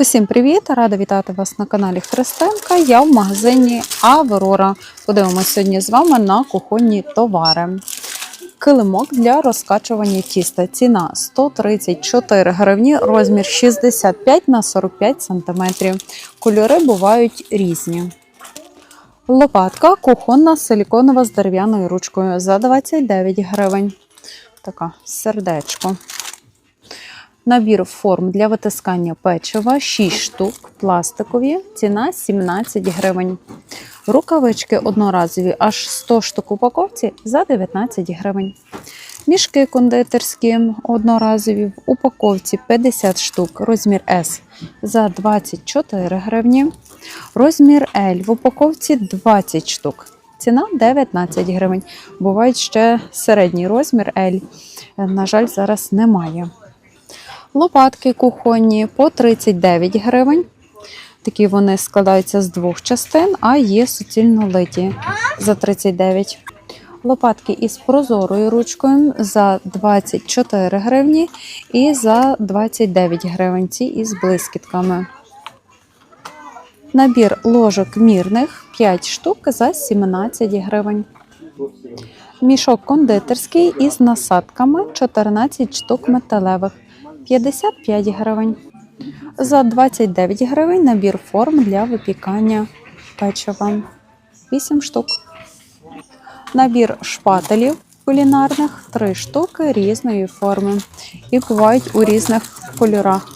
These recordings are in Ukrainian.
Усім привіт! Рада вітати вас на каналі Христинка. Я в магазині Аврора. Подивимося сьогодні з вами на кухонні товари. Килимок для розкачування тіста. Ціна 134 гривні, розмір 65 на 45 см. Кольори бувають різні. Лопатка кухонна силіконова з дерев'яною ручкою за 29 гривень. Така сердечко. Набір форм для витискання печива 6 штук, пластикові, ціна 17 гривень. Рукавички одноразові аж 100 штук упаковці за 19 гривень. Мішки кондитерські одноразові в упаковці 50 штук, розмір S за 24 гривні. Розмір L в упаковці 20 штук. Ціна 19 гривень. Бувають ще середній розмір L. На жаль, зараз немає. Лопатки кухонні по 39 гривень. Такі вони складаються з двох частин, а є суцільно литі за 39. Лопатки із прозорою ручкою за 24 гривні і за 29 гривень. Ці із блискітками. Набір ложок мірних 5 штук за 17 гривень. Мішок кондитерський із насадками 14 штук металевих 55 гривень. За 29 гривень набір форм для випікання печива 8 штук. Набір шпателів кулінарних 3 штуки різної форми і бувають у різних кольорах.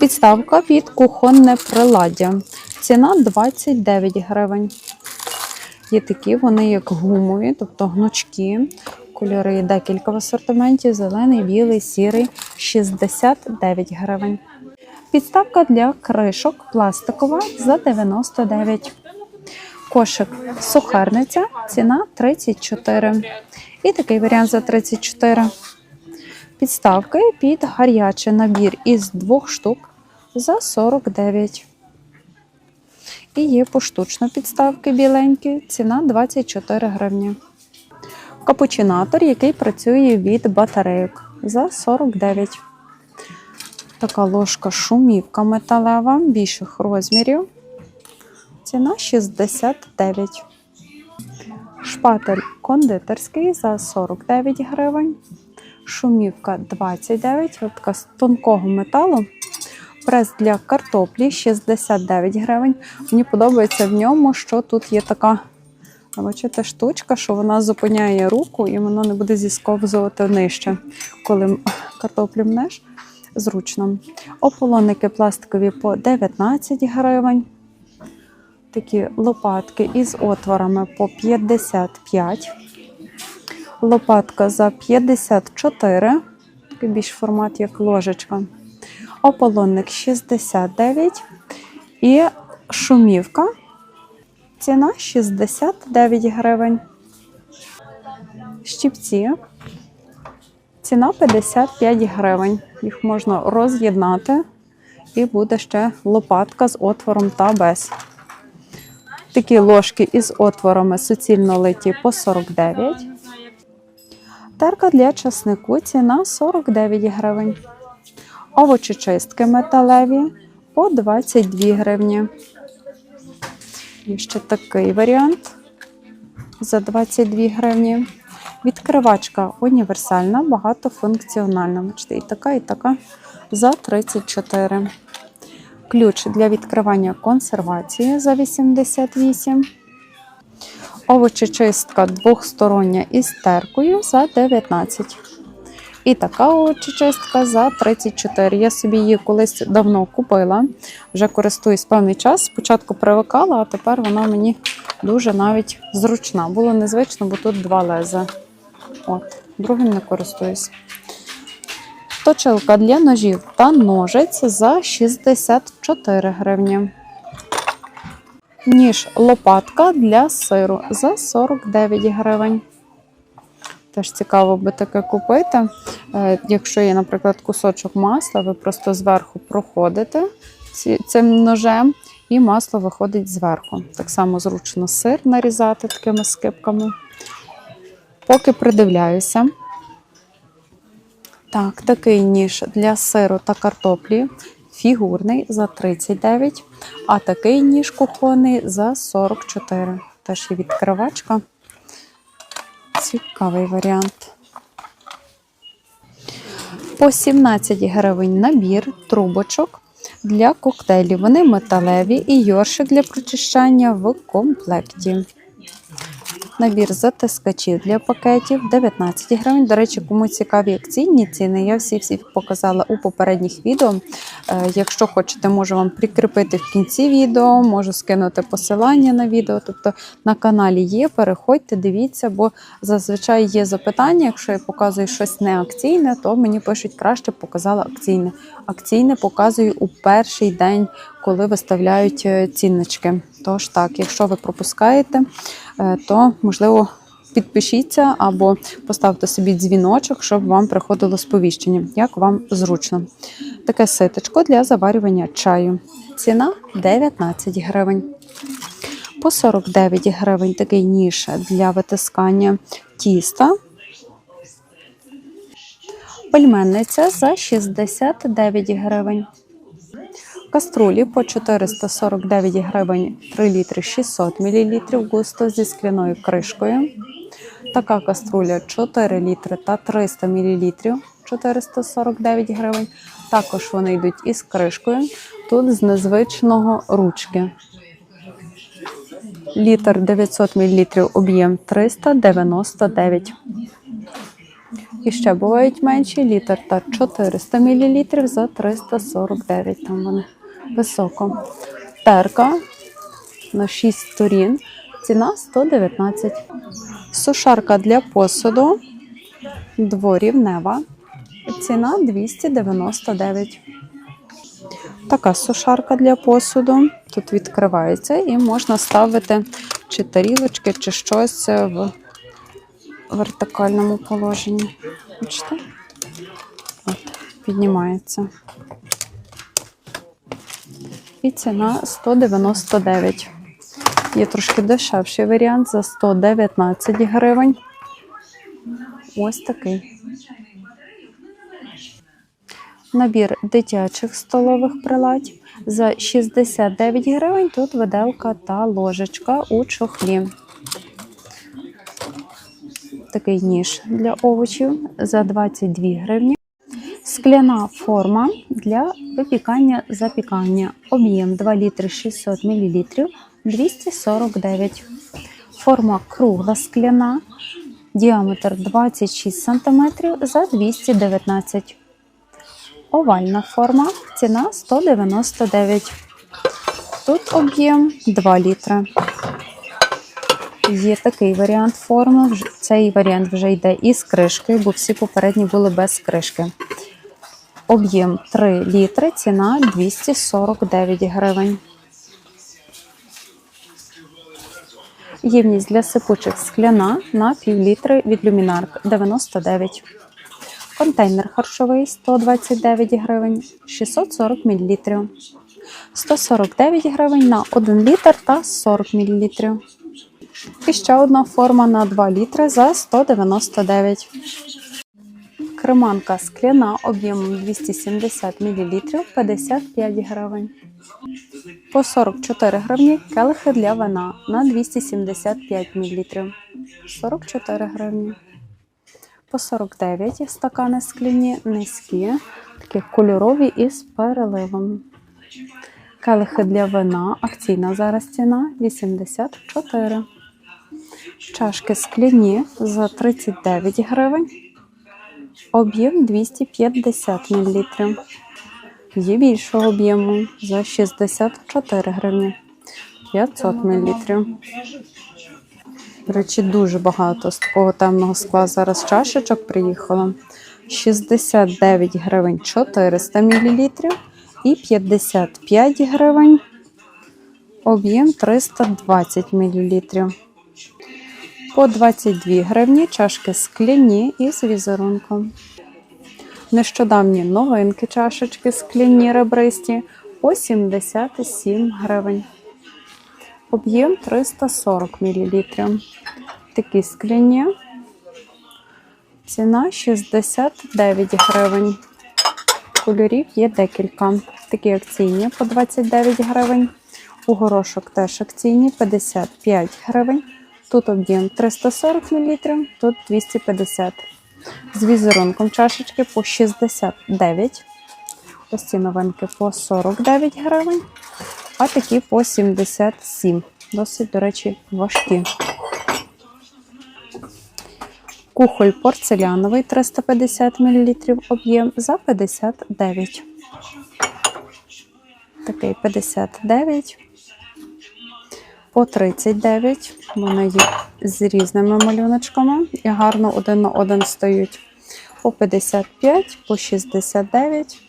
Підставка під кухонне приладдя. Ціна 29 гривень. Є такі, вони як гумові, тобто гнучкі. Кольори декілька в асортименті: зелений, білий, сірий 69 гривень. Підставка для кришок пластикова за 99. Кошик сухарниця, ціна 34. І такий варіант за 34. Підставки під гарячий набір із двох штук за 49. І є поштучно підставки біленькі, ціна 24 гривні. Капучинатор, який працює від батарейок за 49. Така ложка шумівка металева більших розмірів. Ціна 69. Шпатель кондитерський за 49 гривень. Шумівка 29, така з тонкого металу. Прес для картоплі 69 гривень. Мені подобається в ньому, що тут є така бачите, штучка, що вона зупиняє руку і воно не буде зісковзувати нижче, коли картоплю мнеш. Зручно. Ополонники пластикові по 19 гривень. Такі лопатки із отворами по 55. Лопатка за 54. Такий більш формат, як ложечка. Ополонник 69. І шумівка. Ціна 69 гривень. Щіпці. Ціна 55 гривень. Їх можна роз'єднати, і буде ще лопатка з отвором та без. Такі ложки із отворами суцільно литі по 49. Терка для часнику ціна 49 гривень. Овочечистки металеві по 22 гривні. Є ще такий варіант за 22 гривні. Відкривачка універсальна, багатофункціональна. Бачите, і така, і така за 34. Ключ для відкривання консервації за 88. Овочечистка двохстороння із теркою за 19. І така овочечистка за 34. Я собі її колись давно купила, вже користуюсь певний час. Спочатку привикала, а тепер вона мені дуже навіть зручна. Було незвично, бо тут два леза. От, другим не користуюсь. Точилка для ножів та ножиць за 64 гривні. Ніж лопатка для сиру за 49 гривень. Теж цікаво би таке купити. Е, Якщо є, наприклад, кусочок масла, ви просто зверху проходите цим ножем, і масло виходить зверху. Так само зручно сир нарізати такими скипками. Поки придивляюся. Так, такий ніж для сиру та картоплі. Фігурний за 39, а такий ніж кухонний за 44. Теж є відкривачка. Цікавий варіант. По 17 гривень набір трубочок для коктейлів. Вони металеві і йоршик для прочищання в комплекті. Набір затискачів для пакетів 19 гривень. До речі, кому цікаві акційні ціни, я всі-всі показала у попередніх відео. Е, Якщо хочете, можу вам прикріпити в кінці відео, можу скинути посилання на відео. Тобто на каналі є, переходьте, дивіться, бо зазвичай є запитання. Якщо я показую щось не акційне, то мені пишуть краще показала акційне. Акційне показую у перший день, коли виставляють е, ціннички. Тож так, якщо ви пропускаєте, то можливо. Підпишіться або поставте собі дзвіночок, щоб вам приходило сповіщення, як вам зручно. Таке ситочко для заварювання чаю. Ціна 19 гривень. По 49 гривень такий ніж для витискання тіста. Пельменниця за 69 гривень. Каструлі по 449 гривень 3 літри 600 мл густо зі скляною кришкою. Така каструля 4 літри та 300 мл 449 гривень. Також вони йдуть із кришкою. Тут з незвичного ручки. Літр 900 мл об'єм 399. І ще бувають менші літр та 400 мл за 349. Там вони високо. Терка на 6 сторін. Ціна 119. Сушарка для посуду дворівнева. Ціна 299. Така сушарка для посуду. Тут відкривається і можна ставити чи тарілочки, чи щось в вертикальному положенні. Бачите? От, піднімається. І ціна 199. Є трошки дешевший варіант за 119 гривень. Ось такий. Набір дитячих столових приладів за 69 гривень. Тут виделка та ложечка у чохлі. Такий ніж для овочів за 22 гривні. Скляна форма для випікання запікання. Об'єм 2 літри 600 мл 249. Форма кругла скляна. Діаметр 26 см за 219. Овальна форма. Ціна 199. Тут об'єм 2 літри. Є такий варіант форми. Цей варіант вже йде із кришкою, бо всі попередні були без кришки. Об'єм 3 літри, ціна 249 гривень. Ємність для сипучих скляна на пів літри від люмінарк 99. Контейнер харчовий 129 гривень, 640 мл. 149 гривень на 1 літр та 40 мл. І ще одна форма на 2 літри за 199. Креманка скляна об'ємом 270 мл 55 гривень. По 44 гривні келихи для вина на 275 мл. 44 гривні. По 49 стакани скляні низькі, такі кольорові із переливом. Келихи для вина, акційна зараз ціна 84. Чашки скляні за 39 гривень. Об'єм 250 мл. Є більшого об'єму за 64 гривні. 500 мл. До речі, дуже багато з такого темного скла зараз чашечок приїхало. 69 гривень 400 мл і 55 гривень. Об'єм 320 мл. По 22 гривні чашки скляні із візерунком. Нещодавні новинки чашечки скляні ребристі по 77 гривень. Об'єм 340 мл. Такі скляні Ціна 69 гривень. Кольорів є декілька. Такі акційні по 29 гривень. У горошок теж акційні 55 гривень. Тут об'єм 340 мл, тут 250 З візерунком чашечки по 69 Ось ці новинки по 49 гривень, а такі по 77 Досить, до речі, важкі. Кухоль порцеляновий 350 мл об'єм за 59. Такий 59. По 39. Вони є з різними малюночками і гарно один на один стоять. По 55, по 69.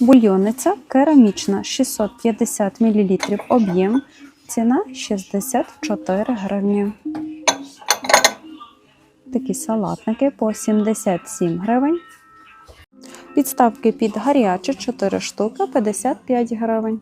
Бульйониця керамічна 650 мл об'єм. Ціна 64 гривні. Такі салатники по 77 гривень. Підставки під гаряче 4 штуки 55 гривень.